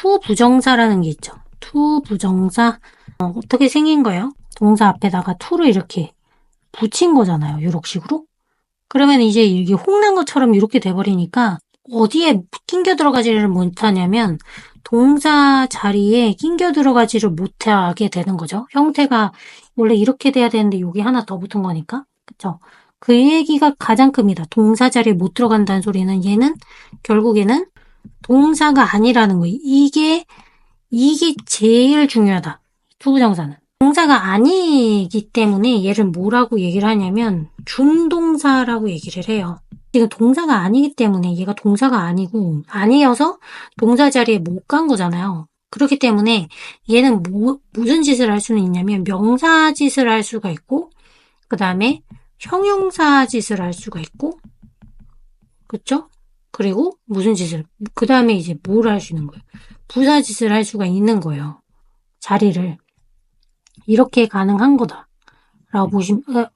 투 부정사라는 게 있죠. 투 부정사 어, 어떻게 생긴 거예요? 동사 앞에다가 투를 이렇게 붙인 거잖아요. 요렇식으로. 그러면 이제 이게 홍난 것처럼 이렇게 돼버리니까 어디에 낑겨 들어가지를 못하냐면 동사 자리에 낑겨 들어가지를 못하게 되는 거죠. 형태가 원래 이렇게 돼야 되는데 여기 하나 더 붙은 거니까. 그쵸? 그 얘기가 가장 큽니다. 동사 자리에 못 들어간다는 소리는 얘는 결국에는 동사가 아니라는 거예요. 이게 이게 제일 중요하다. 투부정사는. 동사가 아니기 때문에 얘를 뭐라고 얘기를 하냐면 준동사라고 얘기를 해요. 지금 동사가 아니기 때문에 얘가 동사가 아니고 아니어서 동사 자리에 못 간 거잖아요. 그렇기 때문에 얘는 뭐, 무슨 짓을 할 수는 있냐면 명사 짓을 할 수가 있고 그 다음에 형용사 짓을 할 수가 있고 그쵸? 그리고 무슨 짓을 그 다음에 이제 뭘 할 수 있는 거예요? 부사 짓을 할 수가 있는 거예요. 자리를 이렇게 가능한 거다. 라고 보시면 어,